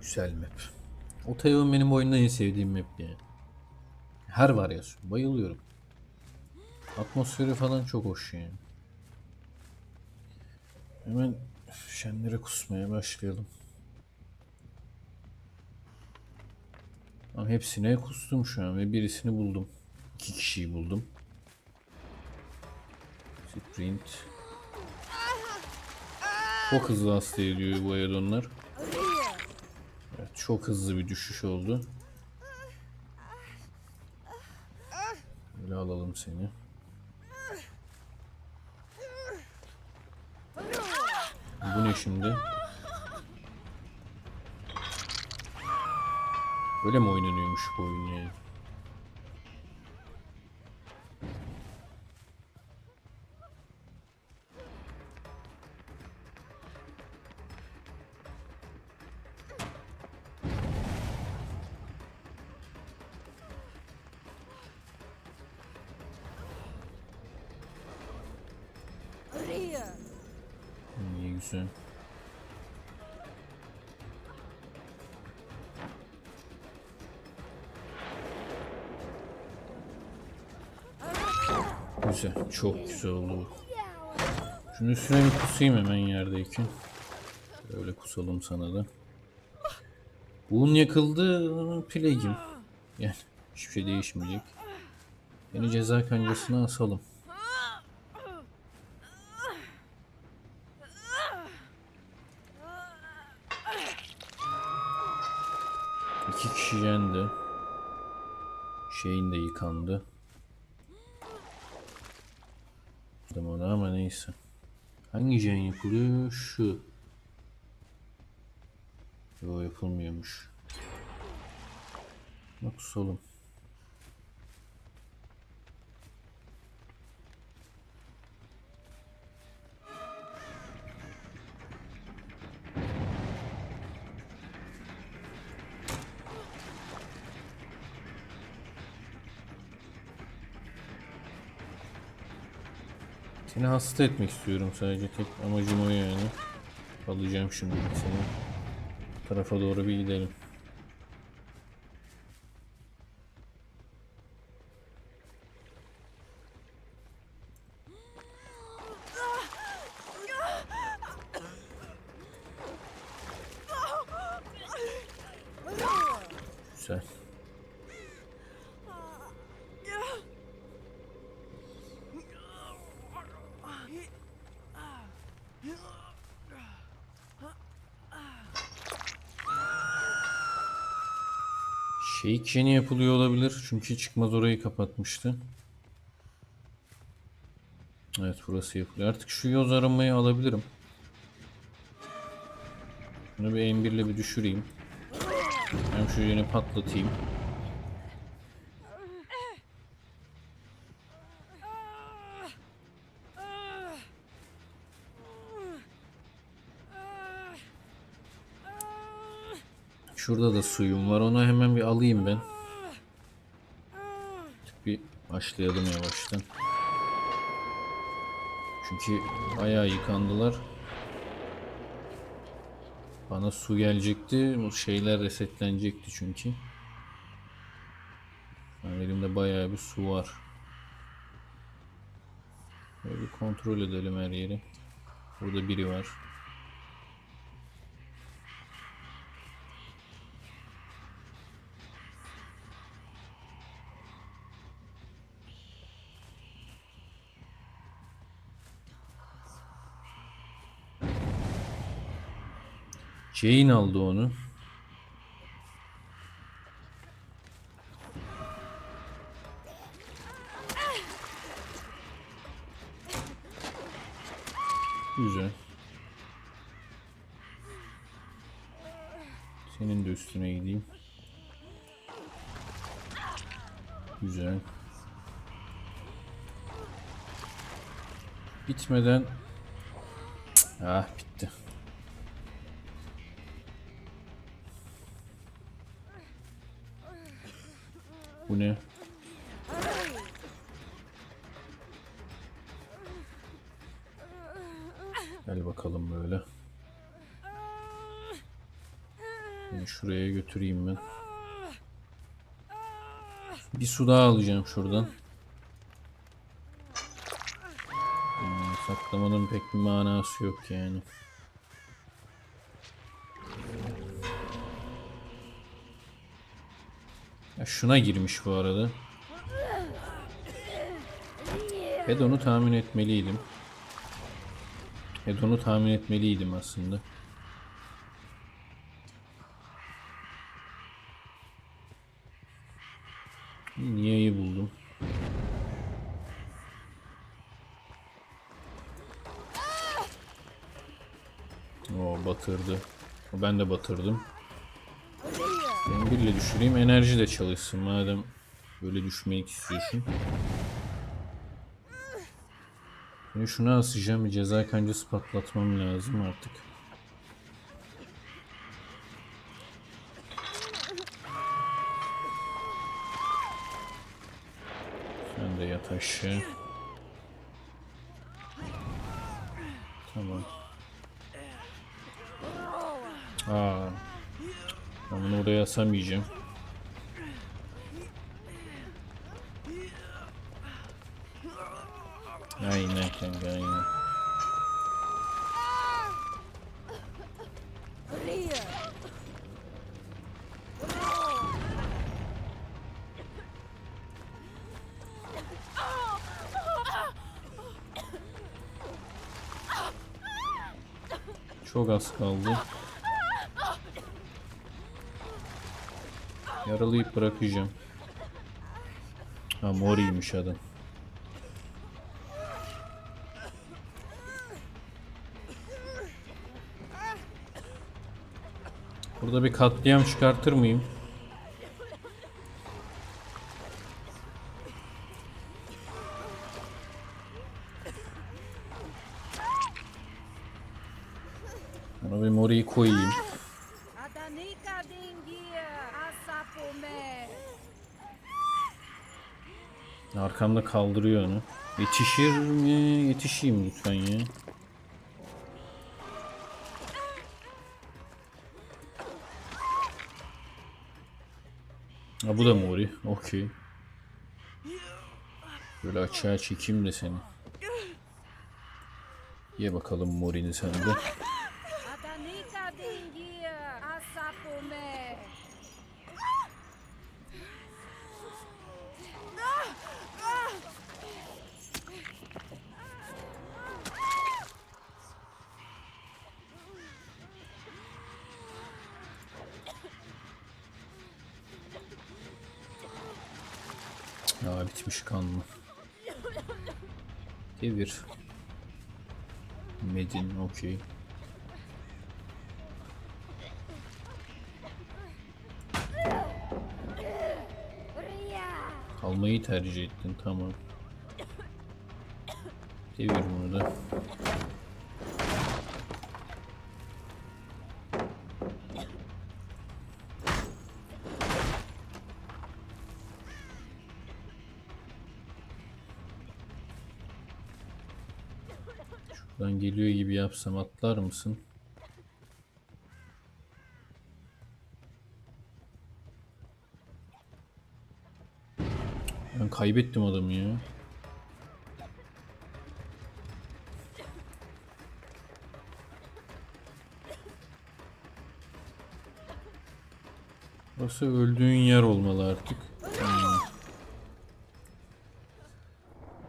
Güzel map. Otayon benim oyunda en sevdiğim map yani. Her varyasyon. Bayılıyorum. Atmosferi falan çok hoş yani. Hemen şenlere kusmaya başlayalım. Ama hepsine kustum şu an ve birisini buldum. İki kişiyi buldum. Sprint. Çok hızlı hasta ediyor bu aeronlar. Çok hızlı bir düşüş oldu. Böyle alalım seni. Bu ne şimdi? Böyle mi oynanıyormuş bu oyun yani? İyi güzel. Güzel. Çok güzel oldu. Şunun üstüne bir kusayım hemen yerdeyken. Böyle kusalım sana da. Buğun yakıldı plague'im. Yani hiçbir şey değişmeyecek. Yeni ceza kancasına asalım. İki kişi yendi. Şeyin de yıkandı. Dedim ona ama neyse. Hangi jen yapılıyor? Şu. Yo yapılmıyormuş. Bak solum. Seni hasta etmek istiyorum sadece tek amacım o yani. Alacağım şimdi seni. Bu tarafa doğru bir gidelim. Güzel. Shake yeni yapılıyor olabilir. Çünkü çıkmaz orayı kapatmıştı. Evet burası yapılıyor. Artık şu yoz aramayı alabilirim. Bunu bir M1 ile bir düşüreyim. Hem şu yeni patlatayım. Şurada da suyum var. Onu hemen bir alayım ben. Bir başlayalım yavaştan. Çünkü bayağı yıkandılar. Bana su gelecekti. Bu şeyler resetlenecekti çünkü. Yani elimde bayağı bir su var. Böyle bir kontrol edelim her yeri. Burada biri var. Jane aldı onu. Güzel. Senin de üstüne gideyim. Güzel. Bitmeden Ah bitti. Bu ne? Gel bakalım böyle. Şunu şuraya götüreyim ben. Bir su daha alacağım şuradan. Hmm, saklamanın pek bir manası yok yani. Ya şuna girmiş bu arada. Hedon'u tahmin etmeliydim. Hedon'u tahmin etmeliydim aslında. Niye'yi buldum. O batırdı. Ben de batırdım. Ben birle düşüreyim. Enerji de çalışsın madem böyle düşmek istiyorsun. Şimdi şunu asacağım. Bir ceza kancası patlatmam lazım artık. Sen de yat aşağı. Tamam. Aa. Ben bunu oraya asamayacağım. Aynen kanka aynen. Çok az kaldı. Yaralayıp bırakacağım. Ha moriymiş adam. Burada bir katliam çıkartır mıyım? Bana bir moriyi koyayım. Arkamda kaldırıyor onu. Yetişir mi? Yetişeyim lütfen ya. Ha bu da Mori. Okey. Böyle açığa çekeyim de seni. Ye bakalım Mori'ni sen de. Adanika dingia asapome. Aa bitmiş kan mı? Devir. Medin okey. Kalmayı tercih ettin tamam. Devir bunu da. Şuradan geliyor gibi yapsam atlar mısın? Ben kaybettim adamı ya. Burası öldüğün yer olmalı artık. Hmm.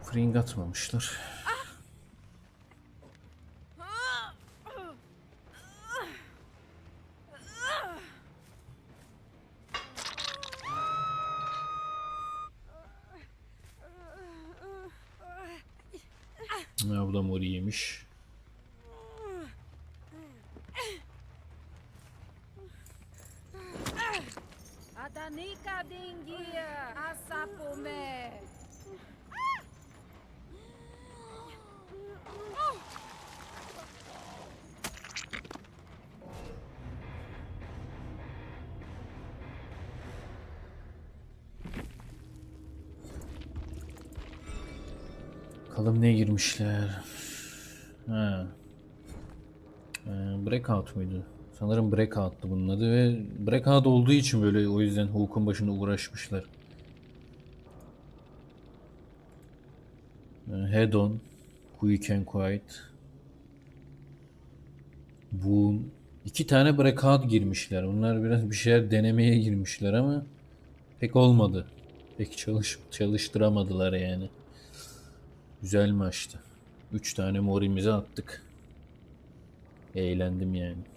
Fring atmamışlar. Ya bu da mori yemiş. Adanika dingia asapome. Bakalım ne girmişler. Ha. Ee, breakout muydu? Sanırım Breakout'tu bunun adı ve Breakout olduğu için böyle o yüzden Hulk'un başında uğraşmışlar. Head on, Quick and Quiet, Boom. İki tane Breakout girmişler. Bunlar biraz bir şeyler denemeye girmişler ama pek olmadı. Pek çalış çalıştıramadılar yani. Güzel maçtı. Üç tane morimizi attık. Eğlendim yani.